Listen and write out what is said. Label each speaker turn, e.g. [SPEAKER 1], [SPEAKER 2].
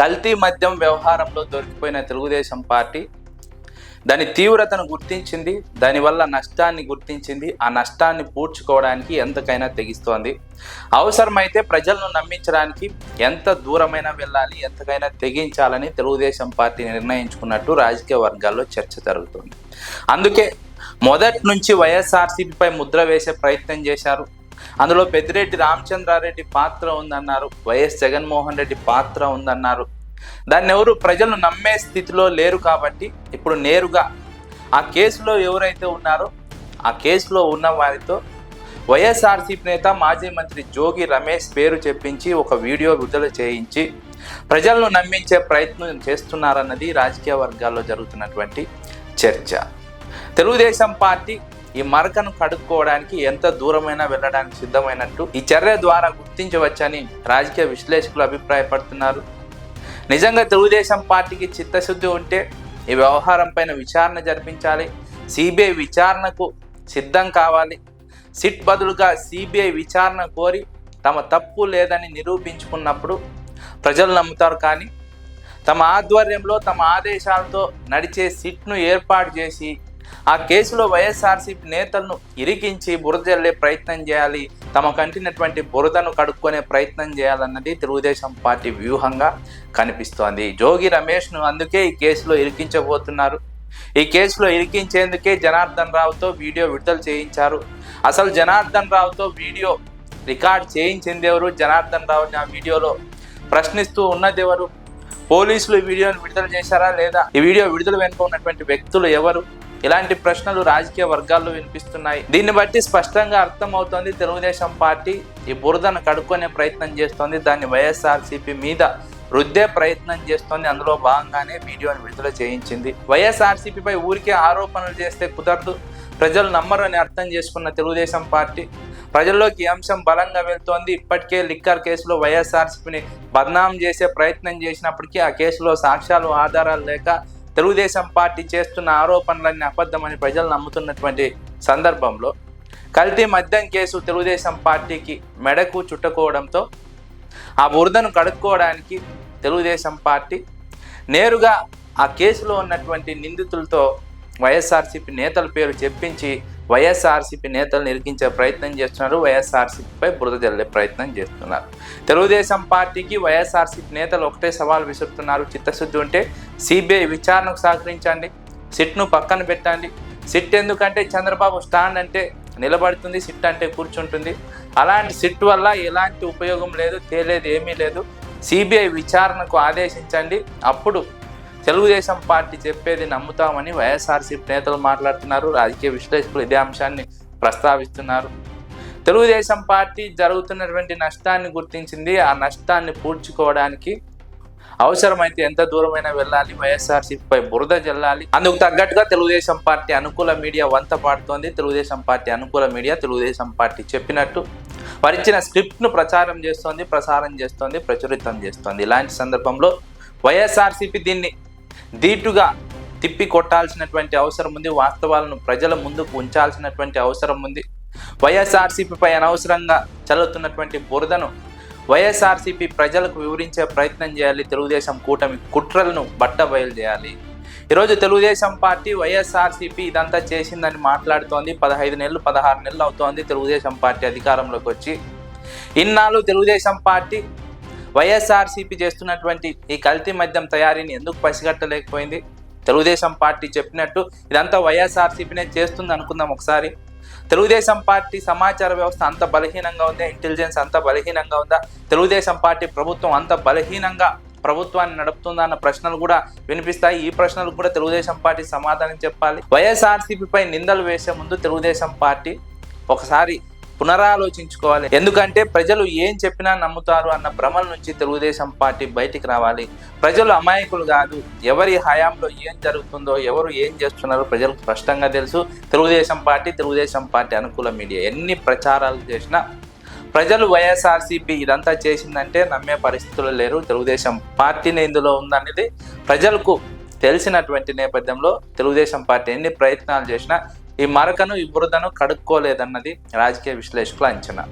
[SPEAKER 1] కల్తీ మద్యం వ్యవహారంలో దొరికిపోయిన తెలుగుదేశం పార్టీ దాని తీవ్రతను గుర్తించింది దానివల్ల నష్టాన్ని గుర్తించింది ఆ నష్టాన్ని పూడ్చుకోవడానికి ఎంతకైనా తెగిస్తోంది. అవసరమైతే ప్రజలను నమ్మించడానికి ఎంత దూరమైనా వెళ్ళాలి ఎంతకైనా తెగించాలని తెలుగుదేశం పార్టీ నిర్ణయించుకున్నట్టు రాజకీయ వర్గాల్లో చర్చ జరుగుతుంది. అందుకే మొదటి నుంచి వైఎస్ఆర్సీపీపై ముద్ర వేసే ప్రయత్నం చేశారు. అందులో పెద్దిరెడ్డి రామచంద్రారెడ్డి పాత్ర ఉందన్నారు. వైఎస్ జగన్మోహన్ రెడ్డి పాత్ర ఉందన్నారు. దాన్ని ఎవరు ప్రజలు నమ్మే స్థితిలో లేరు కాబట్టి ఇప్పుడు నేరుగా ఆ కేసులో ఎవరైతే ఉన్నారో ఆ కేసులో ఉన్న వారితో వైఎస్ఆర్సీపీ నేత మాజీ మంత్రి జోగి రమేష్ పేరు చెప్పించి ఒక వీడియో విడుదల చేయించి ప్రజలను నమ్మించే ప్రయత్నం చేస్తున్నారన్నది రాజకీయ వర్గాల్లో జరుగుతున్నటువంటి చర్చ. తెలుగుదేశం పార్టీ ఈ మరకను కడుక్కోవడానికి ఎంత దూరమైనా వెళ్ళడానికి సిద్ధమైనట్టు ఈ చర్య ద్వారా గుర్తించవచ్చని రాజకీయ విశ్లేషకులు అభిప్రాయపడుతున్నారు. నిజంగా తెలుగుదేశం పార్టీకి చిత్తశుద్ధి ఉంటే ఈ వ్యవహారం పైన విచారణ జరిపించాలి. సిబిఐ విచారణకు సిద్ధం కావాలి. సిట్ బదులుగా సిబిఐ విచారణ కోరి తమ తప్పు లేదని నిరూపించుకున్నప్పుడు ప్రజలు నమ్ముతారు కానీ తమ ఆధ్వర్యంలో తమ ఆదేశాలతో నడిచే సిట్ను ఏర్పాటు చేసి ఆ కేసులో వైఎస్ఆర్సీపీ నేతలను ఇరికించి బురదల్లే ప్రయత్నం చేయాలి. తమ కంటినటువంటి బురదను కడుక్కునే ప్రయత్నం చేయాలన్నది తెలుగుదేశం పార్టీ వ్యూహంగా కనిపిస్తోంది. జోగి రమేష్ను అందుకే ఈ కేసులో ఇరికించబోతున్నారు. ఈ కేసులో ఇరికించేందుకే జనార్దన్ రావుతో వీడియో విడుదల చేయించారు. అసలు జనార్దన్ రావుతో వీడియో రికార్డ్ చేయించింది ఎవరు? జనార్దన్ రావుని ఆ వీడియోలో ప్రశ్నిస్తూ ఉన్నది ఎవరు? పోలీసులు ఈ వీడియోను విడుదల చేశారా లేదా? ఈ వీడియో విడుదల వెనుక ఉన్నటువంటి వ్యక్తులు ఎవరు? ఇలాంటి ప్రశ్నలు రాజకీయ వర్గాల్లో వినిపిస్తున్నాయి. దీన్ని బట్టి స్పష్టంగా అర్థమవుతోంది తెలుగుదేశం పార్టీ ఈ బురదను కడుక్కునే ప్రయత్నం చేస్తోంది. దాన్ని వైఎస్ఆర్సీపీ మీద రుద్దే ప్రయత్నం చేస్తోంది. అందులో భాగంగానే వీడియోను విడుదల చేయించింది. వైఎస్ఆర్సీపీపై ఊరికే ఆరోపణలు చేస్తే కుదరదు. ప్రజలు నమ్మరు అని అర్థం చేసుకున్న తెలుగుదేశం పార్టీ ప్రజల్లోకి ఈ అంశం బలంగా వెళ్తోంది. ఇప్పటికే లిక్కర్ కేసులో వైఎస్ఆర్సీపీని బదనాం చేసే ప్రయత్నం చేసినప్పటికీ ఆ కేసులో సాక్ష్యాలు ఆధారాలు లేక తెలుగుదేశం పార్టీ చేస్తున్న ఆరోపణలన్నీ అబద్ధమని ప్రజలు నమ్ముతున్నటువంటి సందర్భంలో కల్తీ మద్యం కేసు తెలుగుదేశం పార్టీకి మెడకు చుట్టుకోవడంతో ఆ బురదను కడుక్కోవడానికి తెలుగుదేశం పార్టీ నేరుగా ఆ కేసులో ఉన్నటువంటి నిందితులతో వైఎస్ఆర్సీపీ నేతల పేరు చెప్పించి వైఎస్ఆర్సీపీ నేతలను ఇరికించే ప్రయత్నం చేస్తున్నారు. వైఎస్ఆర్సీపీపై బురద జల్లే ప్రయత్నం చేస్తున్నారు. తెలుగుదేశం పార్టీకి వైఎస్ఆర్సీపీ నేతలు ఒకటే సవాల్ విసురుతున్నారు. చిత్తశుద్ధి ఉంటే సిబిఐ విచారణకు సహకరించండి. సిట్ను పక్కన పెట్టండి. సిట్ ఎందుకంటే చంద్రబాబు స్టాండ్ అంటే నిలబడుతుంది సిట్ అంటే కూర్చుంటుంది. అలాంటి సిట్ వల్ల ఎలాంటి ఉపయోగం లేదు తేలేదు ఏమీ లేదు. సిబిఐ విచారణకు ఆదేశించండి. అప్పుడు తెలుగుదేశం పార్టీ చెప్పేది నమ్ముతామని వైఎస్ఆర్సీపీ నేతలు మాట్లాడుతున్నారు. రాజకీయ విశ్లేషకులు ఇదే అంశాన్ని ప్రస్తావిస్తున్నారు. తెలుగుదేశం పార్టీ జరుగుతున్నటువంటి నష్టాన్ని గుర్తించింది. ఆ నష్టాన్ని పూడ్చుకోవడానికి అవసరమైతే ఎంత దూరమైనా వెళ్ళాలి. వైఎస్ఆర్సీపీపై బురద జల్లాలి. అందుకు తగ్గట్టుగా తెలుగుదేశం పార్టీ అనుకూల మీడియా వంత పాడుతోంది. తెలుగుదేశం పార్టీ అనుకూల మీడియా తెలుగుదేశం పార్టీ చెప్పినట్టు వారిచ్చిన స్క్రిప్ట్ను ప్రచారం చేస్తోంది ప్రసారం చేస్తోంది ప్రచురితం చేస్తోంది. ఇలాంటి సందర్భంలో వైఎస్ఆర్సీపీ దీన్ని ధీటుగా తిప్పి కొట్టాల్సినటువంటి అవసరం ఉంది. వాస్తవాలను ప్రజల ముందుకు ఉంచాల్సినటువంటి అవసరం ఉంది. వైఎస్ఆర్సీపీపై అనవసరంగా చల్లుతున్నటువంటి బురదను వైఎస్ఆర్సీపీ ప్రజలకు వివరించే ప్రయత్నం చేయాలి. తెలుగుదేశం కూటమి కుట్రలను బట్ట బయలు చేయాలి ఈరోజు తెలుగుదేశం పార్టీ వైఎస్ఆర్సీపీ ఇదంతా చేసిందని మాట్లాడుతోంది. పదహైదు నెలలు పదహారు నెలలు అవుతోంది. తెలుగుదేశం పార్టీ అధికారంలోకి వచ్చి ఇన్నాళ్ళు తెలుగుదేశం పార్టీ వైఎస్ఆర్సీపీ చేస్తున్నటువంటి ఈ కల్తీ మద్యం తయారీని ఎందుకు పసిగట్టలేకపోయింది? తెలుగుదేశం పార్టీ చెప్పినట్టు ఇదంతా వైఎస్ఆర్సీపీనే చేస్తుంది అనుకుందాం ఒకసారి. తెలుగుదేశం పార్టీ సమాచార వ్యవస్థ అంత బలహీనంగా ఉందా? ఇంటెలిజెన్స్ అంత బలహీనంగా ఉందా? తెలుగుదేశం పార్టీ ప్రభుత్వం అంత బలహీనంగా ప్రభుత్వాన్ని నడుపుతుందా అన్న ప్రశ్నలు కూడా వినిపిస్తాయి. ఈ ప్రశ్నలకు కూడా తెలుగుదేశం పార్టీ సమాధానం చెప్పాలి. వైఎస్ఆర్సీపీపై నిందలు వేసే ముందు తెలుగుదేశం పార్టీ ఒకసారి పునరాలోచించుకోవాలి. ఎందుకంటే ప్రజలు ఏం చెప్పినా నమ్ముతారు అన్న భ్రమల నుంచి తెలుగుదేశం పార్టీ బయటికి రావాలి. ప్రజలు అమాయకులు కాదు. ఎవరి హయాంలో ఏం జరుగుతుందో ఎవరు ఏం చేస్తున్నారో ప్రజలకు స్పష్టంగా తెలుసు. తెలుగుదేశం పార్టీ తెలుగుదేశం పార్టీ అనుకూల మీడియా. ఎన్ని ప్రచారాలు చేసినా ప్రజలు వైఎస్ఆర్సీపీ ఇదంతా చేసిందంటే నమ్మే పరిస్థితులు లేరు. తెలుగుదేశం పార్టీని ఇందులో ఉందనేది ప్రజలకు తెలిసినటువంటి నేపథ్యంలో తెలుగుదేశం పార్టీ ఎన్ని ప్రయత్నాలు చేసినా ఈ మరకను ఈ బురదను కడుక్కోలేదన్నది రాజకీయ విశ్లేషకుల అంచనా.